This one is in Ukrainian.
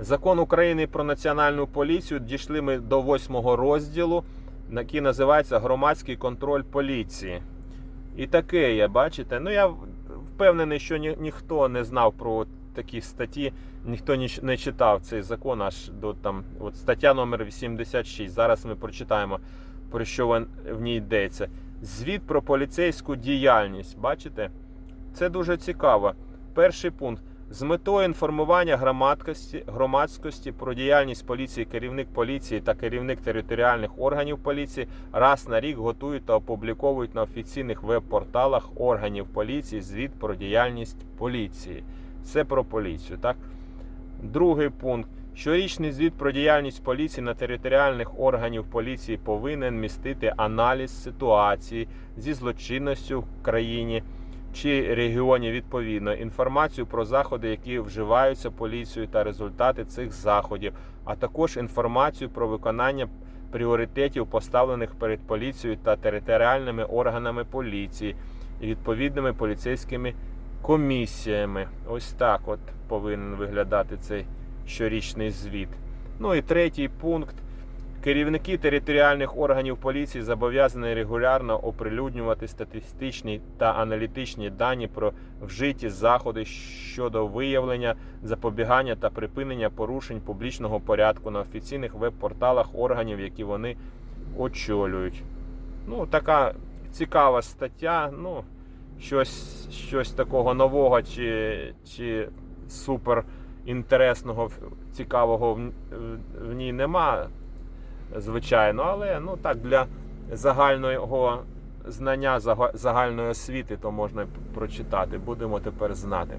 Закон України про національну поліцію дійшли ми до восьмого розділу, який називається Громадський контроль поліції. І таке є, бачите? Ну я впевнений, що ні, ніхто не знав про такі статті, ніхто ні- не читав цей закон аж до там, от стаття номер 86. Зараз ми прочитаємо, про що в ній йдеться. Звіт про поліцейську діяльність. Бачите? Це дуже цікаво. Перший пункт. З метою інформування громадськості, громадськості про діяльність поліції, керівник поліції та керівник територіальних органів поліції раз на рік готують та опубліковують на офіційних веб-порталах органів поліції звіт про діяльність поліції. Це про поліцію, так? Другий пункт. Щорічний звіт про діяльність поліції на територіальних органів поліції повинен містити аналіз ситуації зі злочинністю в країні чи регіоні відповідно, інформацію про заходи, які вживаються поліцією та результати цих заходів, а також інформацію про виконання пріоритетів, поставлених перед поліцією та територіальними органами поліції і відповідними поліцейськими комісіями. Ось так от повинен виглядати цей щорічний звіт. Ну і третій пункт. Керівники територіальних органів поліції зобов'язані регулярно оприлюднювати статистичні та аналітичні дані про вжиті заходи щодо виявлення, запобігання та припинення порушень публічного порядку на офіційних веб-порталах органів, які вони очолюють. Ну, така цікава стаття. Ну, щось, щось такого нового чи, чи супер інтересного, цікавого в, в, в ній нема звичайно, але ну так для загального знання зага- загальної освіти то можна прочитати. Будемо тепер знати.